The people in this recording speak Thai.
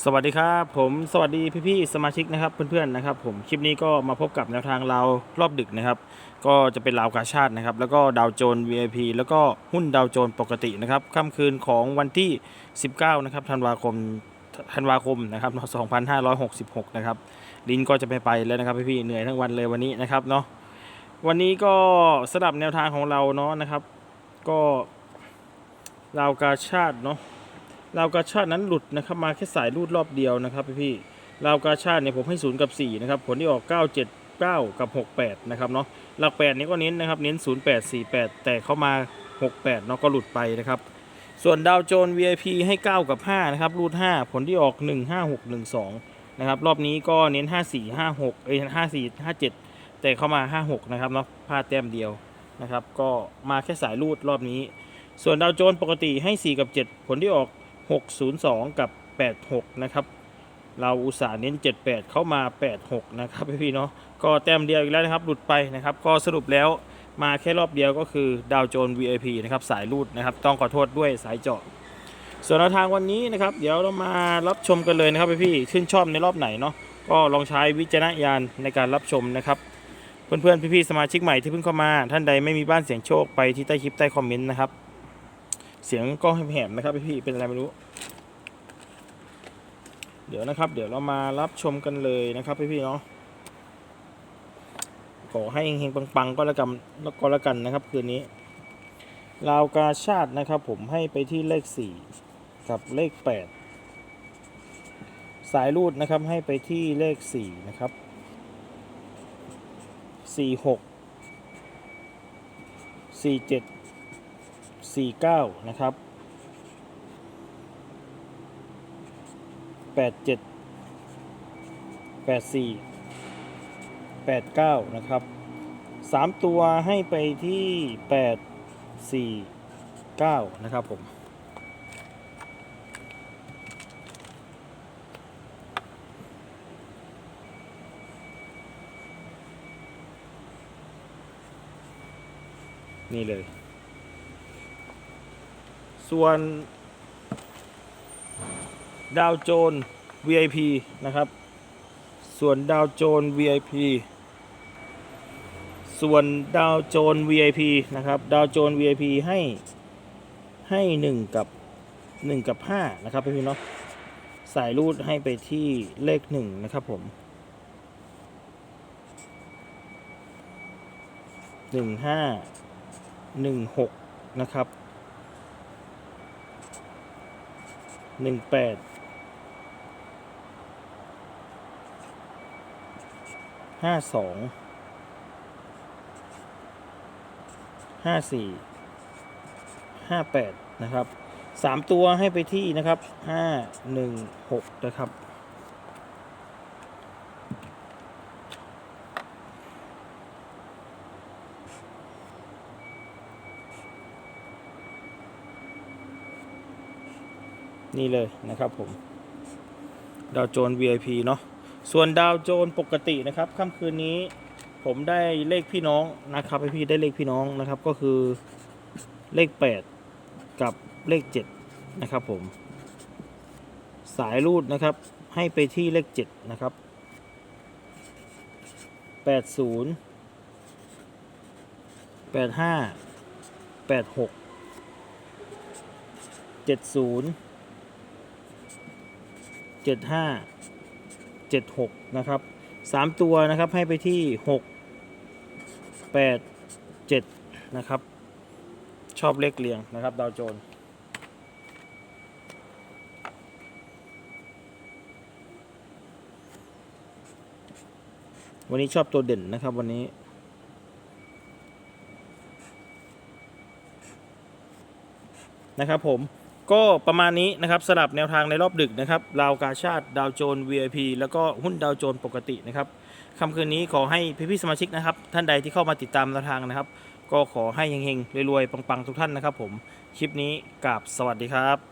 สวัสดีครับผมสวัสดีพี่ๆสมาชิกนะครับเพื่อนๆนะครับผมคลิปนี้ก็มาพบกับแนวทางเรารอบดึกนะครับ ก็จะเป็นราวกาชาตินะครับ แล้วก็ดาวโจน VIP แล้วก็หุ้นดาวโจนปกตินะครับค่ำคืนของวันที่ 19นะครับธันวาคมธันวาคมนะครับ2566นะครับลินก็จะไปไปแล้วนะครับพี่ๆเหนื่อยทั้งวันเลยวันนี้นะครับเนาะวันนี้ก็สลับแนวทางของเราเนาะนะครับ ก็ราวกาชาติเนาะ ราวกาชาตินั้นหลุดนะครับมาแค่สายรูดรอบเดียวนะครับพี่พี่ๆราวกาชาติเนี่ยผมให้ 0 กับ 4 นะครับ ผลที่ออก 9 7 9 กับ 68 นะครับเนาะหลัก 8 นี้ก็เน้นนะครับ เน้น 0 8 4 8 แต่เข้ามา 68 เนาะก็หลุดไปนะครับ ส่วนดาวโจน VIP ให้ 9 กับ 5 นะครับ รูด 5 ผลที่ออก 1 5 6 1 2 นะครับ รอบนี้ก็เน้น 5 4 5 6 เอ้ย 5 4 5 7แต่เข้ามา 5 6 นะครับเนาะพลาดแต้มเดียวนะครับ ก็มาแค่สายรูดรอบนี้ ส่วนดาวโจนปกติให้ 4 กับ 7 ผลที่ออก 602 กับ 86 นะครับ เราอุตส่าห์เน้น 78 เข้ามา 86 นะครับพี่ๆเนาะก็แต้มเดียวอีกแล้วนะครับ หลุดไปนะครับ ก็สรุปแล้วมาแค่รอบเดียวก็คือดาวโจน VIP นะครับสายรูดนะครับ ต้องขอโทษด้วยสายเจาะส่วนแนวทางวันนี้นะครับ เดี๋ยวเรามารับชมกันเลยนะครับพี่ๆชื่นชอบในรอบไหนเนาะก็ลองใช้วิจารณญาณในการรับชมนะครับเพื่อนๆพี่ๆสมาชิกใหม่ที่เพิ่งเข้ามา ท่านใดไม่มีบ้านเสียงโชคไปที่ใต้คลิปใต้คอมเมนต์นะครับ เสียงก็แหบๆนะครับพี่เป็นอะไรไม่รู้ เดี๋ยวนะครับ เดี๋ยวเรามารับชมกันเลยนะครับพี่ๆเนาะขอให้เฮงๆปังๆก็แล้วกันแล้วก็แล้วกันนะครับคืนนี้ลาวกาชาตินะครับ ผมให้ไปที่เลขสี่กับเลขแปดสายรูดนะครับให้ไปที่เลขสี่นะครับสี่ห กสี่เจ็ดสี่เก้านะครับแปดเจ็ดแปดสี่แปดเก้านะครับสามตัวให้ไปที่แปดสี่เก้านะครับผมนี่เลย ส่วนดาวโจน VIP นะครับ ส่วนดาวโจน VIP ส่วนดาวโจน VIP นะครับ ดาวโจน VIP ให้ให้ 1 กับ 1 กับ 5 นะครับพี่ๆเนาะสายรูดให้ไปที่เลข 1 นะครับผม 1 5 1 6 นะครับ หนึ่งแปดห้าสองห้าสี่ห้าแปดนะครับสามตัวให้ไปที่นะครับห้าหนึ่งหกนะครับ นี่เลยนะครับผมดาวโจน VIP เนาะส่วนดาวโจนปกตินะครับค่ำคืนนี้ผมได้เลขพี่น้องนะครับให้พี่ได้เลขพี่น้องนะครับก็คือเลข 8 กับเลข 7 นะครับผม สายรูดนะครับให้ไปที่เลข 7 นะครับ 80 85 86 70 75 76 นะครับ 3 ตัวนะครับให้ไปที่ 6 8 7 นะครับ ชอบเลขเรียงนะครับดาวโจนวันนี้ชอบตัวเด่นนะครับวันนี้นะครับผม ก็ประมาณนี้นะครับสลับแนวทางในรอบดึกนะครับราวกาชาติดาวโจน VIP แล้วก็หุ้นดาวโจนปกตินะครับค่ำคืนนี้ขอให้พี่ๆสมาชิกนะครับ ท่านใดที่เข้ามาติดตามแนวทางนะครับ ก็ขอให้เฮงๆรวยๆปังๆทุกท่านนะครับ ผมคลิปนี้กราบสวัสดีครับ